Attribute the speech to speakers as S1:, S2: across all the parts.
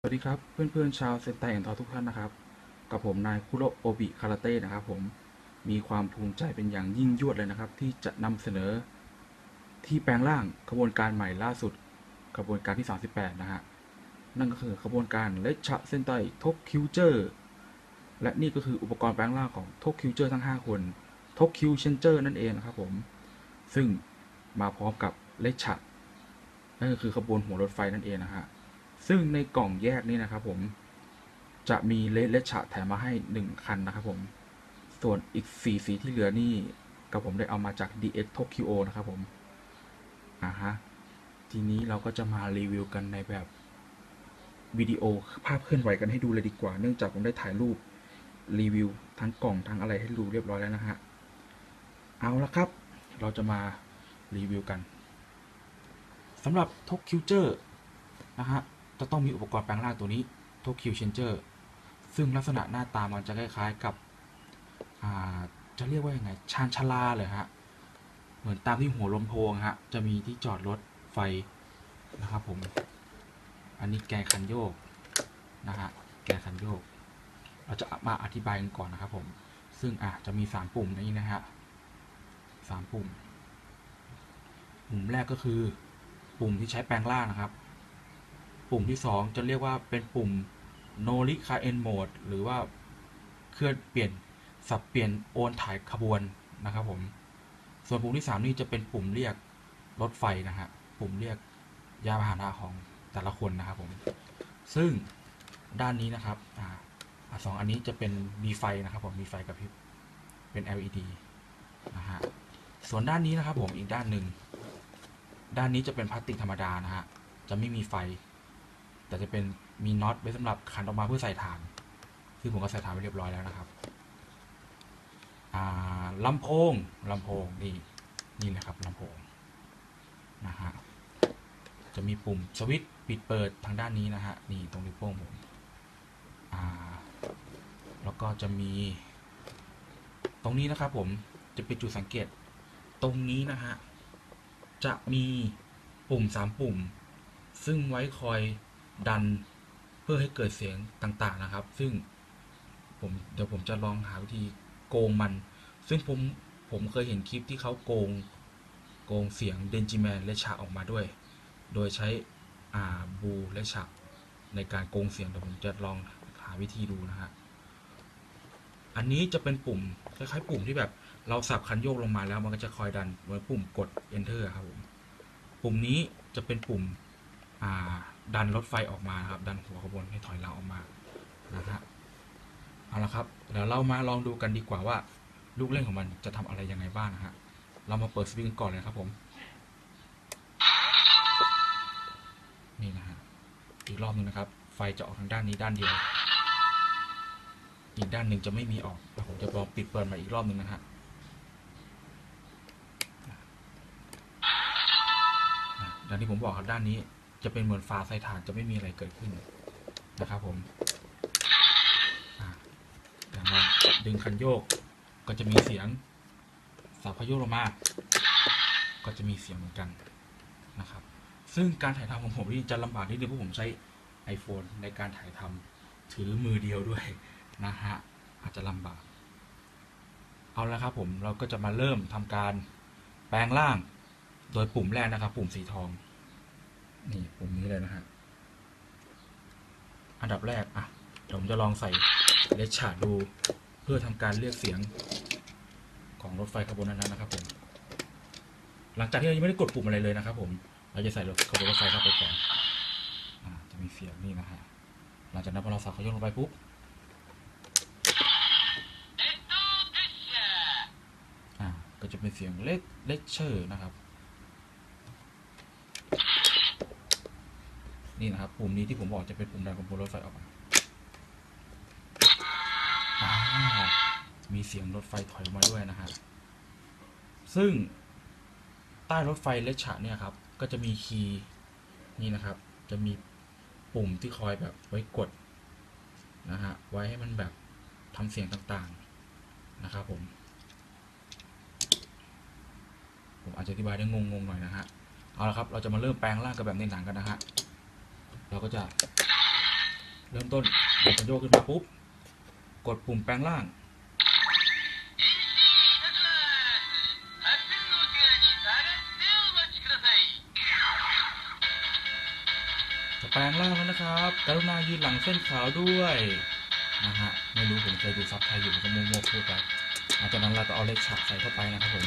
S1: สวัสดีครับเพื่อนๆชาวเซนไตแอนทอทุกท่านนะครับ กับผมนายคุโรโอบิคาราเต้นะครับผมมีความภูมิใจเป็นอย่างยิ่งยวดเลยนะครับ ที่จะนำเสนอที่แปลงร่างขบวนการใหม่ล่าสุดขบวนการที่ 38 นะฮะนั่นก็คือขบวนการเลชะเซนไตทกคิวเจอร์และนี่ก็คืออุปกรณ์แปลงร่างของทกคิวเจอร์ทั้ง 5 คนทกคิวเชนเจอร์นั่นเองนะครับผมซึ่งมาพร้อมกับเลชะนั่นก็คือขบวนหัวรถไฟนั่นเองนะฮะ ซึ่งในกล่องแยกนี้นะครับผมจะมีเลสเลชะแถมมาให้ 1 คันนะครับผม ส่วนอีก 4 สีที่เหลือนี่กับผมได้เอามาจาก DX Tokyo นะครับผมอ่าฮะทีนี้เราก็จะมารีวิวกันในแบบวิดีโอภาพเคลื่อนไหวกันให้ดูเลยดีกว่า เนื่องจากผมได้ถ่ายรูปรีวิวทั้งกล่องทั้งอะไรให้ดูเรียบร้อยแล้วนะฮะ เอาละครับ เราจะมารีวิวกันสำหรับ Tokyo นะฮะ จะต้องมีอุปกรณ์แปลงร่างตัวนี้ Tokyo Changer ซึ่งลักษณะหน้าตามันจะคล้ายๆกับจะเรียกว่ายังไง ชานชาลาเลยฮะ เหมือนตามที่หัวลำโพงฮะ จะมีที่จอดรถไฟนะครับผม อันนี้แกนคันโยกนะฮะ แกนคันโยก เราจะมาอธิบายกันก่อนนะครับผม ซึ่งอะจะมี 3 ปุ่มนี้นะฮะสามปุ่ม ปุ่มแรกก็คือ ปุ่มที่ใช้แปลงร่างนะครับ ปุ่มที่ 2 จะเรียกว่าเป็นปุ่ม no r i c a e n mode หรือว่าเคลื่อนเปลี่ยนสับเปลี่ยนโอนถ่ายขบวนนะครับผม ส่วนปุ่มที่ 3 นี่จะเป็นปุ่มเรียกรถไฟนะฮะ ปุ่มเรียกยานพาหนะของแต่ละคนนะครับผม ซึ่งด้านนี้นะครับอ่าอ่าสองอันนี้จะเป็นมีไฟนะครับผม มีไฟกระพริบ เป็น LED นะฮะ ส่วนด้านนี้นะครับผมอีกด้านหนึ่ง ด้านนี้จะเป็นพลาสติกธรรมดานะฮะ จะไม่มีไฟ แต่จะเป็นมีน็อตไว้สำหรับขันออกมาเพื่อใส่ถ่าน ซึ่งผมก็ใส่ถ่านไปเรียบร้อยแล้วนะครับอ่าลำโพงลำโพงนี่นี่นะครับลำโพงนะฮะจะมีปุ่มสวิตช์ปิดเปิดทางด้านนี้นะฮะนี่ตรงนิ้วโป้งผมอ่าแล้วก็จะมี ตรงนี้นะครับผมจะเป็นจุดสังเกตตรงนี้นะฮะจะมีปุ่มสามปุ่ม ซึ่งไว้คอย ดันเพื่อให้เกิดเสียงต่างๆนะครับ ซึ่งผมเดี๋ยวผมจะลองหาวิธีโกงมัน ซึ่งผมผมเคยเห็นคลิปที่เขาโกงโกงเสียงเดนจิแมนและฉากออกมาด้วย โดยใช้อ่าบูและฉากในการโกงเสียงเดี๋ยวผมจะลองหาวิธีดูนะฮะอันนี้จะเป็นปุ่มคล้ายๆปุ่มที่แบบเราสับคันโยกลงมาแล้วมันก็จะคอยดันเหมือนปุ่มกด enter ครับผมปุ่มนี้จะเป็นปุ่มอ่า ดันรถไฟออกมาครับ ดันหัวขบวนให้ถอยหลังออกมานะฮะเอาละครับเดี๋ยวเรามาลองดูกันดีกว่าว่า ลูกเล่นของมันจะทำอะไรยังไงบ้างนะฮะเรามาเปิดสวิตช์กันก่อนเลยครับผม นี่นะฮะอีกรอบหนึงนะครับ ไฟจะออกทางด้านนี้ด้านเดียว อีกด้านหนึ่งจะไม่มีออกผมจะลองปิดเปิดมาอีกรอบหนึ่งนะฮะดังที่ผมบอกครับด้านนี้ จะเป็นเหมือนฟ้าใส่ฐานจะไม่มีอะไรเกิดขึ้นนะครับผมอะเดี๋ยวเราดึงคันโยกก็จะมีเสียงสับพโยกลงมาก็จะมีเสียงเหมือนกันนะครับ ซึ่งการถ่ายทำของผมนี่จะลำบากนิดนึงเพราะผมใช้ iPhone ในการถ่ายทำถือมือเดียวด้วยนะฮะอาจจะลำบากเอาละครับผมเราก็จะมาเริ่มทำการแปลงร่าง โดยปุ่มแรกนะครับ ปุ่มสีทอง นี่ปุ่มนี้เลยนะฮะ อันดับแรกอะเดี๋ยวผมจะลองใส่เลชาร์ดดูเพื่อทำการเรียกเสียงของรถไฟขบวนนั้นนะครับผม หลังจากที่เรายังไม่ได้กดปุ่มอะไรเลยนะครับ ผม เราจะใส่รถขบวนรถไฟเข้าไปก่อนอ่าจะมีเสียงนี่นะฮะ หลังจากนั้นพอเราใส่เขายกลงไปปุ๊บอ่าก็จะเป็นเสียงเลเลคเชอร์นะครับ นี่นะครับปุ่มนี้ที่ผมบอกจะเป็นปุ่มดันของบนรถไฟออกมา,ามีเสียงรถไฟถอยออกมาด้วยนะฮะ ซึ่งใต้รถไฟเลชะเนี่ยครับ ก็จะมีคีย์นี่นะครับ จะมีปุ่มที่คอยแบบไว้กดนะฮะ ไว้ให้มันแบบทำเสียงต่างๆนะครับผม ผมอาจจะอธิบายได้งงๆหน่อยนะฮะ เอาละครับ เราจะมาเริ่มแปลงร่างกันแบบในหนังกันนะฮะ เราก็จะ เริ่มต้นเดินโยกขึ้นมาปุ๊บ กดปุ่มแปลงร่าง จะแปลงร่างแล้วนะครับกรุณายืนหลังเส้นขาวด้วยนะฮะ ไม่รู้ผมเคยดูซับไทยอยู่ก็มั่วๆพูดไปหลังจากนั้นเราก็เอาเลขฉากใส่เข้าไปนะครับผม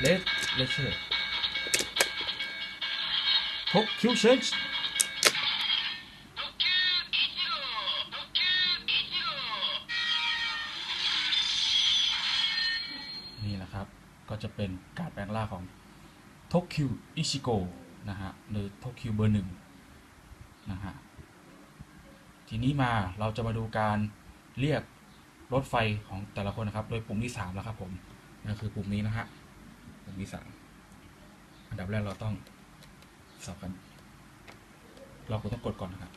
S1: เลขเลขเชอร์ทกคิวเชน จะเป็นการแปลงร่างของทกคิวอิชิโกนะฮะหรือทกคิวเบอร์หนึ่งนะฮะทีนี้มาเราจะมาดูการเรียกรถไฟของแต่ละคนนะครับ โดยปุ่มที่3แล้วครับผมนั่นคือปุ่มนี้นะฮะปุ่มที่3อันดับแรกเราต้องสับกัน เราก็ต้องกดก่อนนะครับ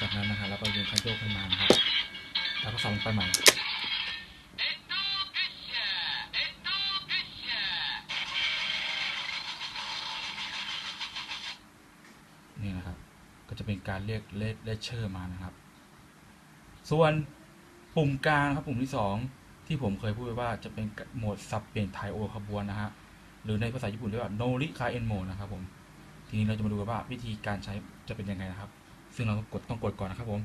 S1: จากนั้นนะฮะเราก็ยืนคันโยกขึ้นมานะครับแล้วก็สับลงไปใหม่นี่นะครับ ก็จะเป็นการเรียกเลเลเชอร์มานะครับ ส่วนปุ่มกลางครับปุ่มที่สองที่ผมเคยพูดไว้ว่าจะเป็นโหมดสับเปลี่ยนไทโอขบวนนะฮะหรือในภาษาญี่ปุ่นเรียกว่า nori k a en mode นะครับผม ทีนี้เราจะมาดูกันว่าวิธีการใช้จะเป็นยังไงนะครับ ซึ่งเราก็กดต้องกดก่อนนะครับผม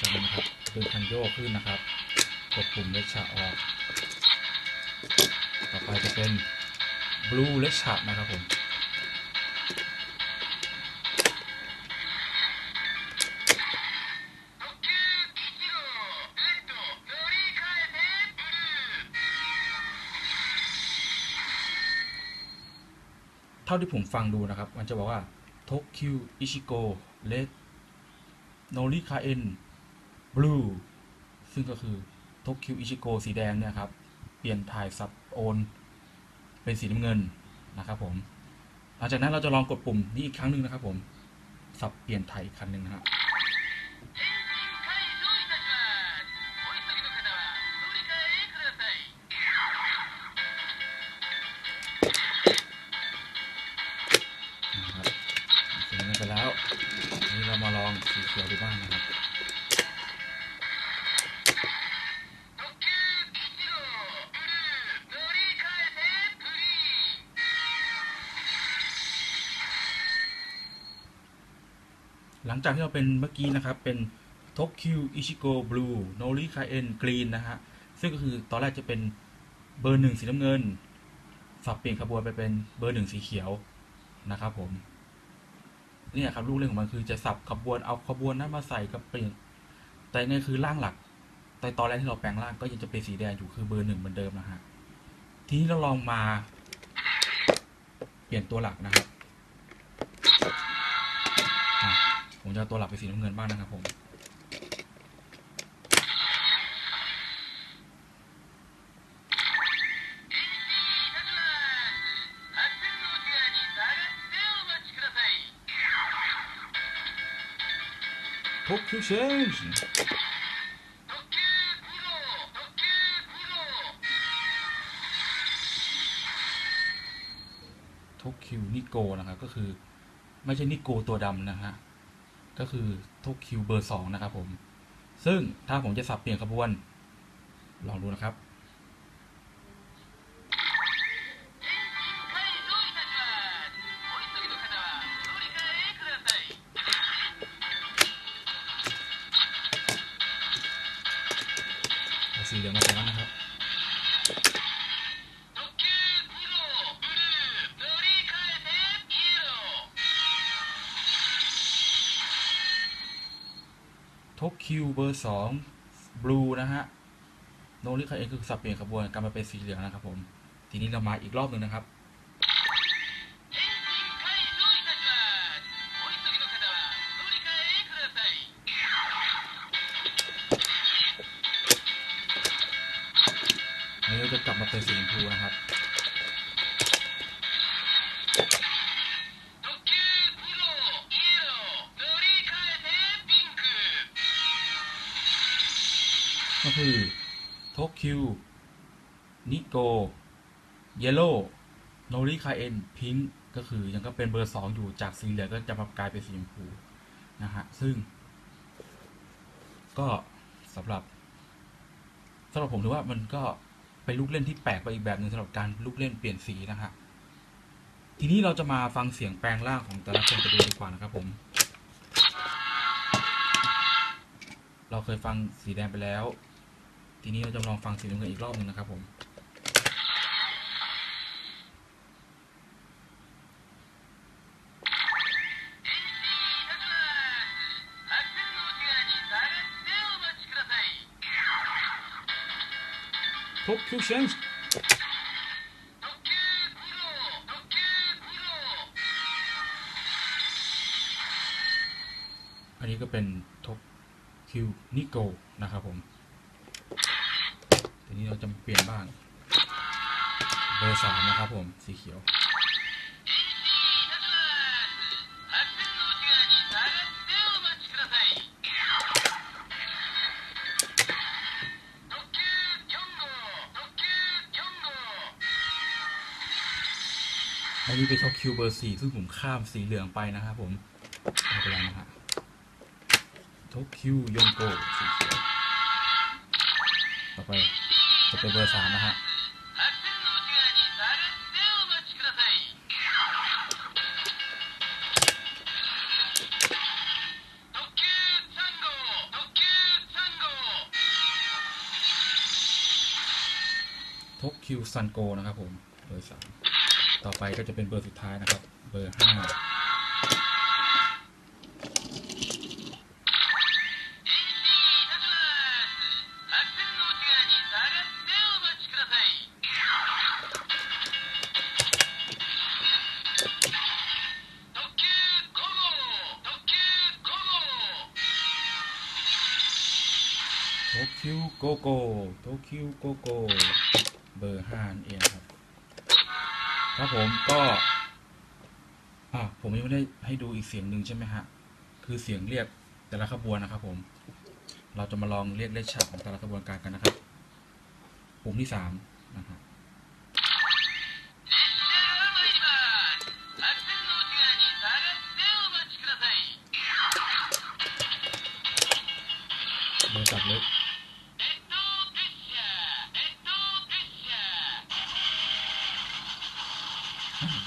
S1: จากนั้นนะครับดึงคันโยกขึ้นนะครับ กดปุ่มเลชะออก ต่อไปจะเป็นบลูเลชะนะครับผม เท่าที่ผมฟังดูนะครับ มันจะบอกว่า Tokyo Ichigo Red Nori Kaen Blue ซึ่งก็คือ Tokyo Ichigo สีแดงเนี่ยครับ เปลี่ยนถ่ายซับโอน เป็นสีน้ำเงินนะครับผม หลังจากนั้นเราจะลองกดปุ่มนี้อีกครั้งหนึ่งนะครับผม สับเปลี่ยนถ่ายอีกครั้งหนึ่งนะฮะนะครับ ดูบ้างนะครับหลังจากที่เราเป็นเมื่อกี้นะครับ เป็น Tokyo Ichigo Blue Nori Kaen Green นะฮะ ซึ่งก็คือตอนแรกจะเป็นเบอร์หนึ่งสีน้ำเงิน สับเปลี่ยนขบวนไปเป็นเบอร์หนึ่งสีเขียวนะครับผม เนี่ยครับลูกเล่นของมันคือจะสับขบวนเอาขบวนนั้นมาใส่กับเปลี่ยนแต่เนี่ยคือร่างหลัก แต่ตอนแรกที่เราแปลงร่างก็ยังจะเป็นสีแดงอยู่คือเบอร์หนึ่งเหมือนเดิมนะฮะทีนี้เราลองมา เปลี่ยนตัวหลักนะครับผมจะตัวหลักเป็นสีน้ำเงินบ้างนะครับผม Tokyo Change ทกคิวนิโกนะครับ ก็คือ ไม่ใช่นิโกตัวดำนะฮะ ก็คือทกคิวเบอร์สองนะครับผม ซึ่งถ้าผมจะสับเปลี่ยนขบวน ลองดูนะครับ เบอร์สองบลูนะฮะโนริคาเองคือสับเปลี่ยนขบวนกลับมาเป็นสีเหลืองนะครับผม ทีนี้เรามาอีกรอบหนึ่งนะครับอันนี้เราจะกลับมาเป็นสีชมพูนะครับ ก็คือโทคิวนิโกเยลโล่โนริคาเอนพิงก็คือยังก็เป็นเบอร์สองอยู่จากสีเหลืองก็จะมากลายเป็นสีชมพูนะฮะซึ่ง ก็สำหรับสำหรับผมถือว่ามันก็เป็นลูกเล่นที่แปลกไปอีกแบบหนึ่งสำหรับการลูกเล่นเปลี่ยนสีนะฮะทีนี้เราจะมาฟังเสียงแปลงร่างของแต่ละคนกันดูดีกว่านะครับผม เราเคยฟังสีแดงไปแล้ว ทีนี้เราจะลองฟังสีน้ำเงินอีกรอบหนึ่งนะครับผมทบคิวเชนจ์อันนี้ก็เป็นทบคิวนิโกนะครับผม ทีนี้เราจะเปลี่ยนบ้างเบอร์สามนะครับผม สีเขียว อันนี้เป็นท็อปคิวเบอร์สี่ซึ่งผมข้ามสีเหลืองไปนะครับผมไม่เป็นไรนะฮะท็อปคิวยงโกสีเขียวต่อไป จะเป็นเบอร์สามนะฮะทกคิวซันโกนะครับผมเบอร์สามต่อไปก็จะเป็นเบอร์สุดท้ายนะครับ เบอร์ห้า โกโกโทคิวโกโกเบอร์ห้านเองครับครับผมก็อ่าผมยังไม่ได้ให้ดูอีกเสียงหนึ่งใช่ไหมฮะ คือเสียงเรียกแต่ละขบวนนะครับผม เราจะมาลองเรียกเลขฉากของแต่ละขบวนการกันนะครับ ปุ่มที่สามนะครับ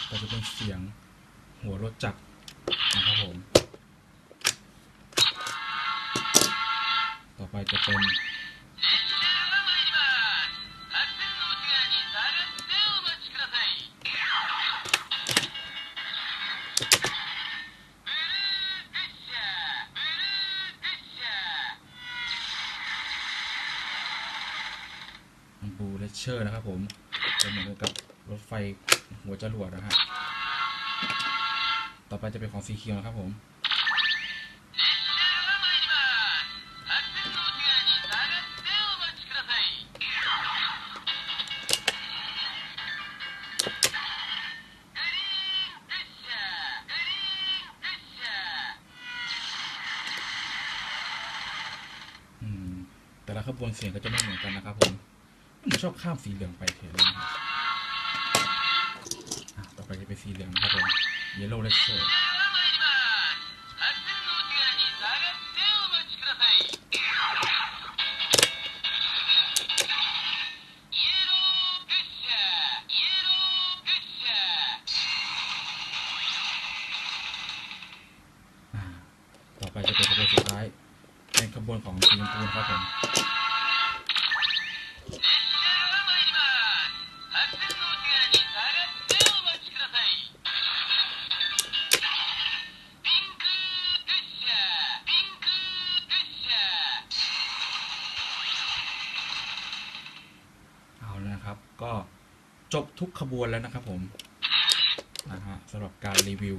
S1: ก็จะเป็นเสียงหัวรถจักรนะครับผม ต่อไปจะเป็นบูเลเชอร์นะครับผมจะเหมือนกับ รถไฟหัวจรวดนะฮะ ต่อไปจะเป็นของสีเขียวนะครับผมแต่ละขบวนเสียงก็จะไม่เหมือนกันนะครับผมผมชอบข้ามสีเหลืองไปเฉยเลย นะครับอะ ทุกขบวนแล้วนะครับผมนะฮะสำหรับการรีวิว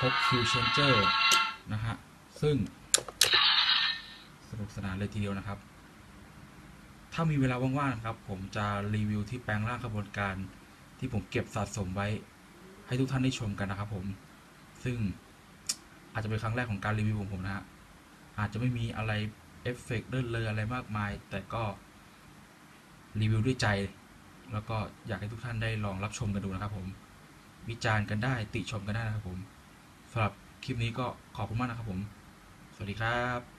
S1: พบคิวเชนเจอร์นะฮะ ซึ่ง สนุกสนานเลยทีเดียวนะครับ ถ้ามีเวลาว่างๆนะครับ ผมจะรีวิวที่แปลงร่างขบวนการที่ผมเก็บสะสมไว้ ให้ทุกท่านได้ชมกันนะครับผม ซึ่งอาจจะเป็นครั้งแรกของการรีวิวของผมนะฮะ อาจจะไม่มีอะไรเอฟเฟกต์เลื่อนเลยอะไรมากมาย แต่ก็รีวิวด้วยใจ แล้วก็อยากให้ทุกท่านได้ลองรับชมกันดูนะครับผม วิจารณ์กันได้ติชมกันได้นะครับผมสำหรับคลิปนี้ก็ขอบคุณมากนะครับผม สวัสดีครับ